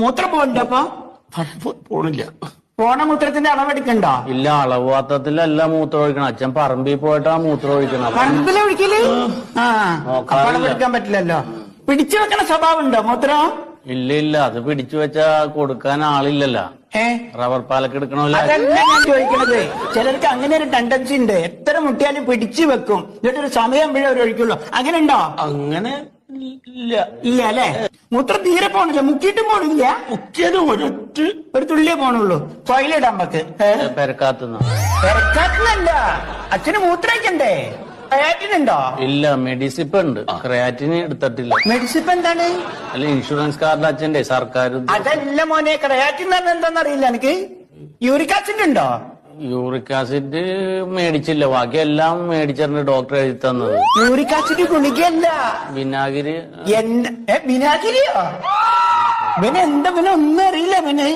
മൂത്രം പോകണ്ട അപ്പൊ പോണില്ല. പോണ മൂത്രത്തിന്റെ അളവെടുക്കണ്ട? ഇല്ല അളവ് പാത്രത്തിലല്ല മൂത്രം ഒഴിക്കണം അച്ഛൻ പറമ്പിൽ പോയിട്ടാ മൂത്രം ഒഴിക്കണം പറമ്പിലെ ഒഴിക്കൽ? ആ അപ്പൊ അളവെടുക്കാൻ പറ്റില്ലല്ലോ. പിടിച്ചു വെക്കണ സ്വഭാവം ഉണ്ടോ മൂത്രം? ഇല്ല ഇല്ല. അത് പിടിച്ചു വെച്ചാ കൊടുക്കാൻ ആളില്ലല്ലോ. റബ്ബർ പാലൊക്കെ എടുക്കണമല്ലോ. അതല്ല ഞാൻ ചോദിക്കണത്. ചിലർക്ക് അങ്ങനെ ഒരു ടെൻഡൻസി ഉണ്ട്. എത്ര മുട്ടിയാലും പിടിച്ചു വെക്കും. എന്നിട്ടൊരു സമയം പിഴ അവർ ഒഴിക്കുള്ളൂ. അങ്ങനെ ഉണ്ടോ അങ്ങനെ ഇല്ല. ഇല്ല അല്ലേ മൂത്രം തീരെ പോണില്ല. മുക്കിയിട്ടും പോണില്ല. മുക്കിയത് ഒരൊറ്റ ഒരു തുള്ളിയേ പോണുള്ളൂ. ടോയ്ലറ്റ് നമുക്ക്. പെരക്കാത്തല്ല പെരക്കാത്തുന്നല്ല അച്ഛന് മൂത്രയ്ക്കണ്ടേ ക്രയാറ്റിനുണ്ടോ? ഇല്ല മെഡിസിപ്പ് ഉണ്ട് ക്രിയാറ്റിന് എടുത്തിട്ടില്ല. മെഡിസിപ്പ് എന്താണ്? അല്ല ഇൻഷുറൻസ് കാർഡ് അച്ഛന്റെ സർക്കാർ അതല്ല മോനെ ക്രയാറ്റിൻ എന്താണെന്ന് അറിയില്ല എനിക്ക് യൂറിക് ആസിഡ് ഉണ്ടോ? യൂറിക് ആസിഡ് മേടിച്ചില്ല. ബാക്കി എല്ലാം മേടിച്ചിട്ടുണ്ട് ഡോക്ടർ എഴുതി തന്നത്. യൂറിക് ആസിഡ് ഗുളികയല്ല. വിനാഗിരി വിനാഗിരിയോ? പിന്നെ എന്താ പിന്നെ ഒന്നും അറിയില്ല ഇവന്.